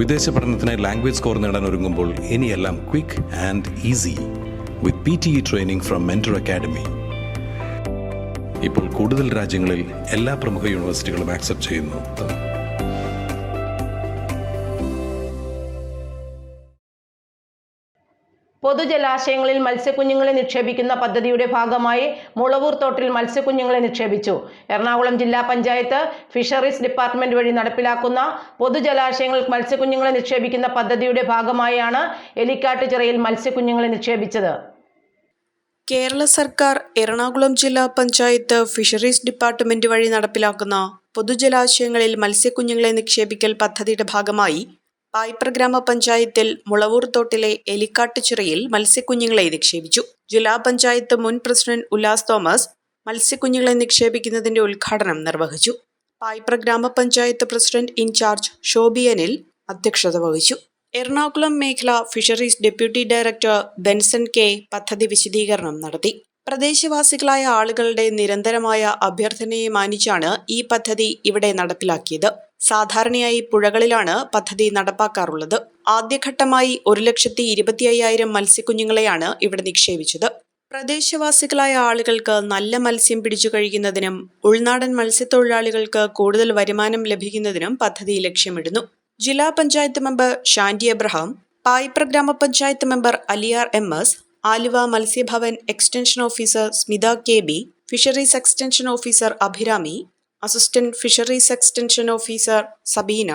വിദേശ പഠനത്തിനായി language score നേടാൻ ഒരുങ്ങുമ്പോൾ ഇനിയെല്ലാം quick and easy with P T E training from Mentor Academy ഇപ്പോൾ കൂടുതൽ രാജ്യങ്ങളിൽ എല്ലാ പ്രമുഖ യൂണിവേഴ്സിറ്റികളും ആക്സെപ്റ്റ് ചെയ്യുന്നു. പൊതുജലാശയങ്ങളിൽ മത്സ്യക്കുഞ്ഞുങ്ങളെ നിക്ഷേപിക്കുന്ന പദ്ധതിയുടെ ഭാഗമായി മുളവൂർ തോട്ടിൽ മത്സ്യക്കുഞ്ഞുങ്ങളെ നിക്ഷേപിച്ചു. എറണാകുളം ജില്ലാ പഞ്ചായത്ത് ഫിഷറീസ് ഡിപ്പാർട്ട്മെന്റ് വഴി നടപ്പിലാക്കുന്ന പൊതുജലാശയങ്ങളിൽ മത്സ്യക്കുഞ്ഞുങ്ങളെ നിക്ഷേപിക്കുന്ന പദ്ധതിയുടെ ഭാഗമായാണ് എലിക്കാട്ടുചിറയിൽ മത്സ്യക്കുഞ്ഞുങ്ങളെ നിക്ഷേപിച്ചത്. കേരള സർക്കാർ എറണാകുളം ജില്ലാ പഞ്ചായത്ത് ഫിഷറീസ് ഡിപ്പാർട്ട്മെന്റ് വഴി നടപ്പിലാക്കുന്ന പൊതുജലാശയങ്ങളിൽ മത്സ്യക്കുഞ്ഞുങ്ങളെ നിക്ഷേപിക്കൽ പദ്ധതിയുടെ ഭാഗമായി പായിപ്ര ഗ്രാമപഞ്ചായത്തിൽ മുളവൂർ തോട്ടിലെ എലിക്കാട്ടുചിറയിൽ മത്സ്യക്കുഞ്ഞുങ്ങളെ നിക്ഷേപിച്ചു. ജില്ലാ പഞ്ചായത്ത് മുൻ പ്രസിഡന്റ് ഉല്ലാസ് തോമസ് മത്സ്യക്കുഞ്ഞുങ്ങളെ നിക്ഷേപിക്കുന്നതിന്റെ ഉദ്ഘാടനം നിർവഹിച്ചു. പായ്പ്ര ഗ്രാമപഞ്ചായത്ത് പ്രസിഡന്റ് ഇൻചാർജ് ഷോബിയനിൽ അധ്യക്ഷത വഹിച്ചു. എറണാകുളം മേഖല fisheries deputy director Benson K പദ്ധതി വിശദീകരണം നടത്തി. പ്രദേശവാസികളായ ആളുകളുടെ നിരന്തരമായ അഭ്യർത്ഥനയെ മാനിച്ചാണ് ഈ പദ്ധതി ഇവിടെ നടപ്പിലാക്കിയത്. സാധാരണയായി പുഴകളിലാണ് പദ്ധതി നടപ്പാക്കാറുള്ളത്. ആദ്യഘട്ടമായി ഒരു ലക്ഷത്തി ഇരുപത്തി അയ്യായിരം മത്സ്യക്കുഞ്ഞുങ്ങളെയാണ് ഇവിടെ നിക്ഷേപിച്ചത്. പ്രദേശവാസികളായ ആളുകൾക്ക് നല്ല മത്സ്യം പിടിച്ചു കഴിക്കുന്നതിനും ഉൾനാടൻ മത്സ്യത്തൊഴിലാളികൾക്ക് കൂടുതൽ വരുമാനം ലഭിക്കുന്നതിനും പദ്ധതി ലക്ഷ്യമിടുന്നു. ജില്ലാ പഞ്ചായത്ത് മെമ്പർ ഷാൻഡി എബ്രഹാം പായിപ്ര ഗ്രാമപഞ്ചായത്ത് member Aliyar M S Aluva Matsyabhavan extension officer Smitha K B fisheries extension officer Abhirami assistant fisheries extension officer Sabeena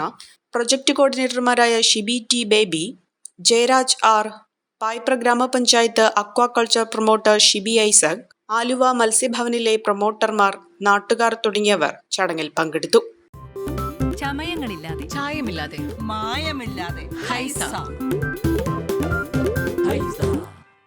project കോർഡിനേറ്റർമാരായ Shibi T baby Jayaraj R Payipra ഗ്രാമപഞ്ചായത്ത് അക്വാകൾച്ചർ പ്രൊമോട്ടർ ഷിബി ഐസക് ആലുവ മത്സ്യഭവനിലെ പ്രൊമോട്ടർമാർ നാട്ടുകാർ തുടങ്ങിയവർ ചടങ്ങിൽ പങ്കെടുത്തു. ചമയങ്ങളില്ലാതെ ചായമില്ലാതെ മായമില്ലാതെ ഹൈസ. ഹൈസ.